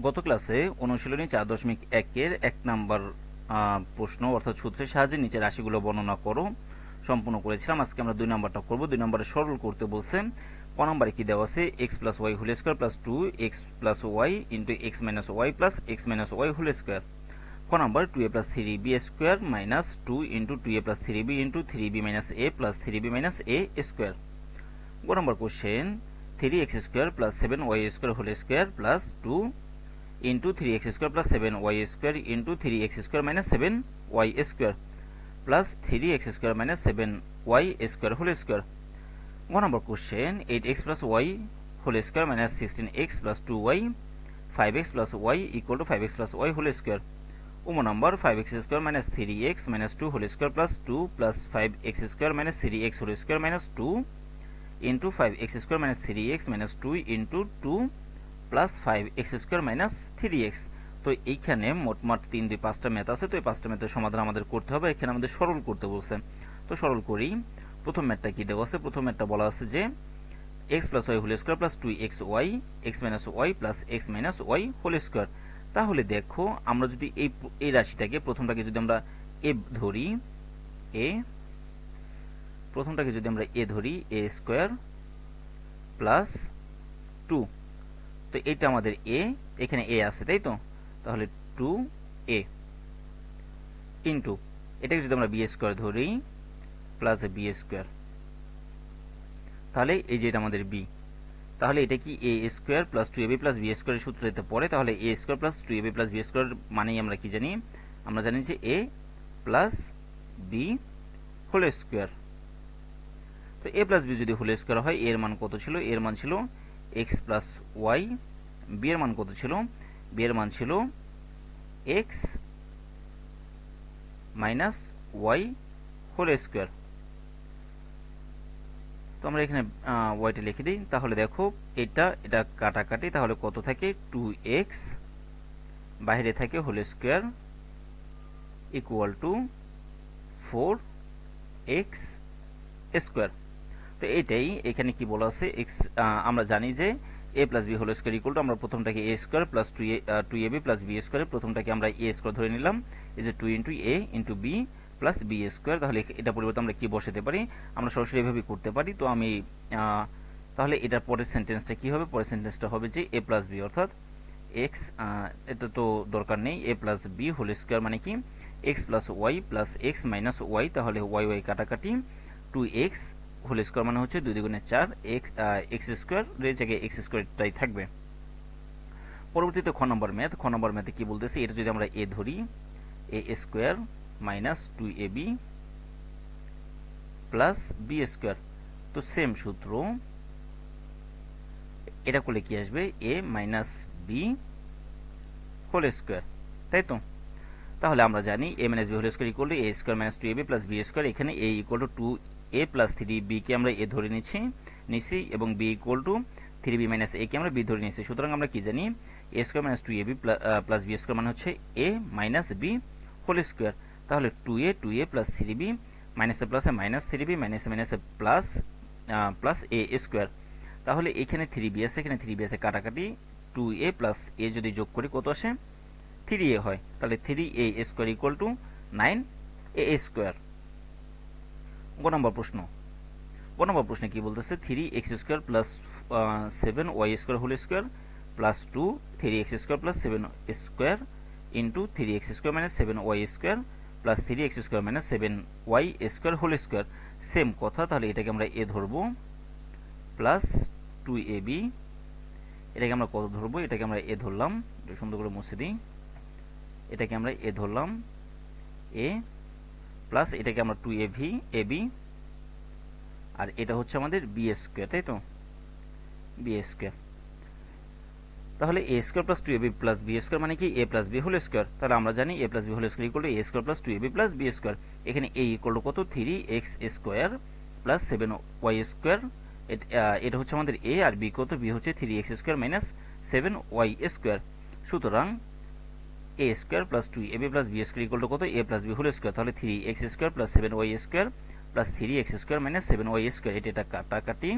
গত ক্লাসে অনুশীলনী চার দশমিক একের এক নাম্বার প্রশ্ন অর্থাৎ সূত্রের সাহায্যে নিচে রাশিগুলো বর্ণনা করো। সম্পূর্ণ করেছিলাম। আজকে আমরা দুই নাম্বারটা করব। দুই নাম্বারে সরল করতে বলছে, ক নাম্বারে কি দেওয়া আছে? X plus Y whole square plus two X plus Y into X minus Y plus X minus Y whole square ক number two A plus three B square minus two into two A plus three B into three B minus A plus three B minus A square গ number question three X square plus seven Y square whole square plus two into three X square plus seven Y square into three X square minus seven Y square plus three X square minus seven Y square whole square গ number question eight X plus Y whole square minus sixteen X plus two Y five X plus Y equal to five X plus Y whole square um number five X square minus three X minus two whole square plus two plus five X square minus three X whole square minus two into five X square minus three X minus two into two plus five X square minus three X তো এইখানে মোটমাট তিন, দুই, পাঁচটা math আছে, তো এই পাঁচটা ম্যাথের সমাধান আমাদের করতে হবে। এখানে আমাদের সরল করতে বলছে। তো সরল করি। প্রথম ম্যাথটা কি দেওয়া আছে? প্রথম ম্যাথটা বলা আছে যে X plus Y whole square plus two X Y X minus Y plus X minus Y whole square তাহলে দেখো, আমরা যদি এই এই রাশিটাকে, প্রথমটাকে যদি আমরা এ ধরি এ প্রথমটাকে যদি আমরা এ ধরি এ স্কোয়ার প্লাস টু তো এটা আমাদের এ এখানে এ আছে, তাই তো? তাহলে টু এ ইন্টু এটাকে যদি আমরা বি স্কোয়ার ধরি প্লাস বি স্কোয়ার তাহলে এই যে এটা আমাদের বি তাহলে এটা কি A square plus two AB plus B স্কোয়ারের সূত্র যেতে পড়ে তাহলে A square plus two AB plus B square মানেই আমরা কি জানি? আমরা জানি যে A plus B whole square তো এ প্লাস বি যদি হোল স্কোয়ার হয় এর মান কত ছিল? এর মান ছিল এক্স প্লাস ওয়াই বি এর মান কত ছিল? বি এর মান ছিল X minus Y whole square তো আমরা এখানে ওয়াইটা লিখে দিই। তাহলে দেখো, এটা এটা কাটাকাটি, তাহলে কত থাকে? টু এক্স বাইরে থাকে whole square equal to four X square তো এটাই। এখানে কি বলা আছে? এক্স আমরা জানি যে A plus B whole square equal to আমরা প্রথমটাকে A square plus two A two A B plus B square প্রথমটাকে আমরা এ স্কোয়ার ধরে নিলাম। এই যে two into A into B plus B square তাহলে এটা পরিবর্তে আমরা কি বসাতে পারি? আমরা সরাসরি এভাবে করতে পারি। তো আমি তাহলে এটার পরের সেন্টেন্সটা কি হবে? পরের সেন্টেন্সটা হবে যে এ প্লাস বি অর্থাৎ এক্স এটা তো দরকার নেই। A plus B whole square মানে কি? X plus Y plus X minus Y তাহলে ওয়াই ওয়াই কাটাকাটি। টু এক্স হোল স্কোয়ার মানে হচ্ছে দুই দুগুণে চার এক্স এক্স স্কোয়ার এর জায়গায় এক্স স্কোয়ারটাই থাকবে। পরবর্তীতে খ নম্বর ম্যাথ, খ নম্বর ম্যাথে কি বলতেছে? এটা যদি আমরা এ ধরি, A square minus two A B plus B square. তো সেম সূত্র, এটা করলে কি আসবে? A minus B whole square, তাই তো? তাহলে আমরা জানি A minus B whole square equal to A square minus two A B plus B square, এখানে A equal to two A plus three B কে আমরা এ ধরে নিচ্ছি নিচ্ছি এবং B equal to three B minus A কে আমরা B ধরে নিচ্ছি। সুতরাং আমরা কি জানি? A square minus two A B plus B square মানে হচ্ছে A minus B whole square তাহলে two A two A plus three B মাইনাসে প্লাসে মাইনাস থ্রি বি মাইনাসে মাইনাসে প্লাস প্লাস এ স্কোয়ার তাহলে এখানে থ্রি বি আছে, এখানে থ্রি বি আছে কাটাকাটি। টু এ প্লাস এ যদি যোগ করি কত আসে? থ্রি এ হয়। তাহলে three A square equal to nine A square গ নম্বর প্রশ্ন। গ নম্বর প্রশ্নে কি বলতেছে? Three X square plus seven Y square whole square plus two three X square plus seven square into three X square minus seven Y square plus three X square minus seven Y square whole square same কথা, তাহলে এটাকে আমরা এ ধরবো। Plus two A B এটাকে আমরা কত ধরবো? এটাকে আমরা এ ধরলাম সুন্দর করে মুছে দিই। এটাকে আমরা এ ধরলাম, এ প্লাস এটাকে আমরা two A V A B আর এটা হচ্ছে আমাদের বি স্কোয়ার তাই তো? বি স্কোয়ার তাহলে A square plus two A B plus B square মানে কি? A plus B whole square তাহলে আমরা জানি A plus B whole square equal to A square plus two A B plus B square এখানে A equal কত? Three X square plus seven Y square এটা হচ্ছে আমাদের এ আর B কত? বি হচ্ছে three X square minus seven Y square সুতরাং A square plus two A B plus B square equal কত? A plus B whole square তাহলে three X square plus seven Y square plus three X square minus seven Y square এটা এটা কাটাকাটি।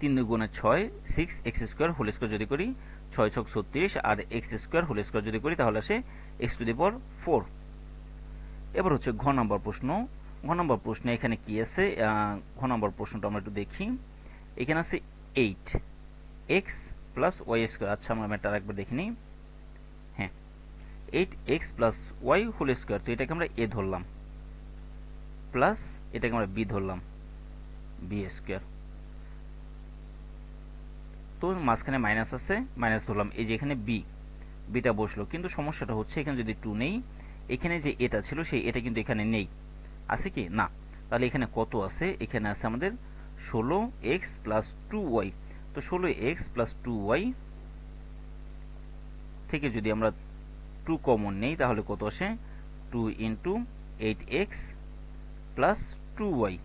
তিন দুগুণে ছয় six X square whole square যদি করি, ছয় ছক ছত্রিশ আর এক্স স্কোয়ার হোল স্কোয়ার যদি করি, তাহলে আসে X to the power four এবার হচ্ছে ঘ নম্বর প্রশ্ন। ঘ নম্বর প্রশ্নে এখানে কি আছে? ঘ নম্বর প্রশ্নটা আমরা একটু দেখি। এখানে আছে eight X plus Y square আচ্ছা আমরা ম্যাটার একবার দেখি নিই। হ্যাঁ eight X plus Y whole square, তো এটাকে আমরা এ ধরলাম। প্লাস এটাকে আমরা বি ধরলাম, বি স্কোয়ার। তো মাঝখানে মাইনাস আছে, মাইনাস ধরলাম এই যে এখানে বি, বিটা বসল। কিন্তু সমস্যাটা হচ্ছে এখানে যদি টু নেই, এখানে যে এটা ছিল সেই এটা কিন্তু এখানে নেই। আছে কি? না। তাহলে এখানে কত আছে? এখানে আছে আমাদের ষোলো এক্স প্লাস টু ওয়াই। তো ষোলো এক্স প্লাস টু ওয়াই থেকে যদি আমরা টু কমন নেই, তাহলে কত আসে? Two into eight X plus two Y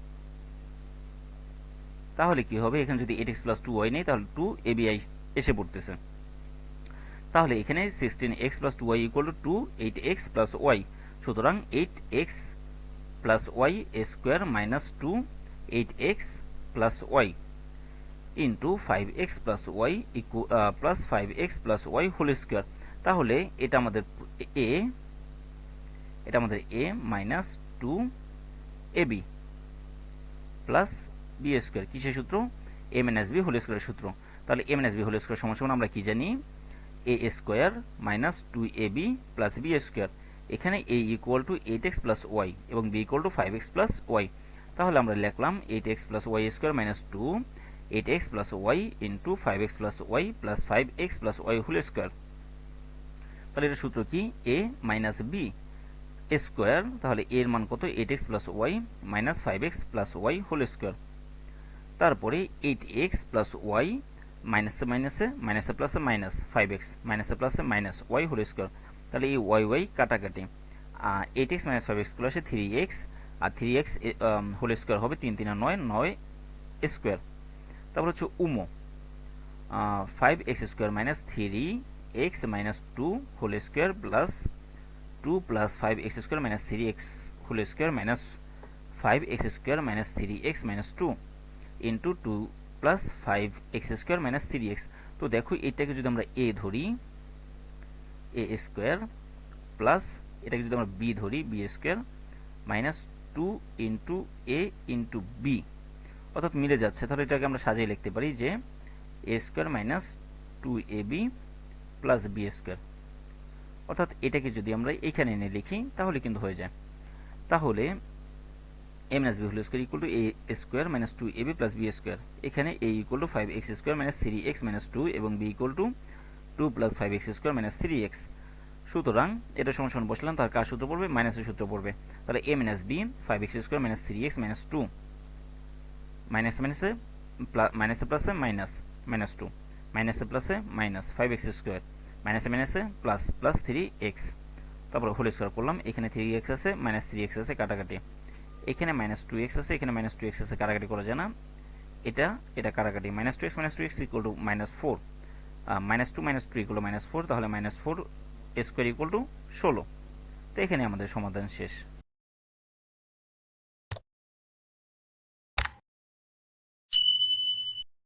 তাহলে কি হবে? এখানে যদি eight X plus two Y নেই, তাহলে টু এবিআই এসে পড়তেছে। তাহলে এখানে sixteen X plus two Y equal to two eight X plus Y সুতরাং eight X plus Y square minus two eight X plus Y into five X plus Y equal plus five X plus Y whole square তাহলে এটা আমাদের এ, এটা আমাদের A minus two A B plus B square. কিসের সূত্র? M N S B whole স্কোয়ারের সূত্র। তাহলে M N S B whole square সমান আমরা কি জানি? A square minus two A B plus B square. এখানে A equal to eight X plus Y এবং B equal to five X plus Y তাহলে আমরা লিখলাম eight X plus Y square minus two eight X plus Y into five X plus Y plus five X plus Y whole square তাহলে এটা সূত্র কি? এ minus B square তাহলে এর মান কত? Eight X plus Y minus five X plus Y whole square তারপরে eight x plus Y মাইনাসে মাইনাসে মাইনাসে প্লাসে মাইনাস ফাইভ এক্স মাইনাসে প্লাসে মাইনাস ওয়াই হোল স্কোয়ার তাহলে এই ওয়াই ওয়াই কাটাকাটি। এইট এক্স মাইনাস ফাইভ এক্সগুলো আসে থ্রি এক্স আর থ্রি এক্স হোল স্কোয়ার হবে তিন তিন নয় নয় স্কোয়ার তারপর হচ্ছে উমো। Five X square minus three X minus two whole square plus two plus five X square minus three X whole square minus five X square minus three X minus two into two plus five X square minus three X তো দেখো, এটাকে যদি আমরা A ধরি A square plus এটাকে যদি আমরা B ধরি B square minus two into A into B অর্থাৎ মিলে যাচ্ছে। তাহলে এটাকে আমরা সাজিয়ে লিখতে পারি যে A square minus two A B plus B square অর্থাৎ এটাকে যদি আমরা এখানে এনে লিখি, তাহলে কিন্তু হয়ে যায়। তাহলে A minus B whole square equal to A square minus two A B plus B square এখানে A equal to five X square minus three X minus two এবং B equal to two plus five X square minus three X সুতরাং এটা সমান বসলাম, তার কার সূত্র পড়বে? মাইনাসের সূত্র পড়বে। তাহলে A minus B five X square minus three X minus two minus মাইনাসে মাইনাসে প্লাসে মাইনাস মাইনাস টু মাইনাসে প্লাসে মাইনাস ফাইভ এক্স স্কোয়ার মাইনাসে মাইনাসে প্লাস প্লাস থ্রি এক্স তারপর হোল স্কোয়ার করলাম। এখানে থ্রি এক্স আছে মাইনাস থ্রি এক্স আছে কাটাকাটি। এখানে মাইনাস টু এক্স আছে, এখানে মাইনাস টু এক্স আছে, কাটাকাটি করা যায় না। এটা এটা কাটাকাটি। Minus two X minus two X equal to minus four minus two minus two equal minus four তাহলে minus four square equal to ষোলো। তো এখানে আমাদের সমাধান শেষ।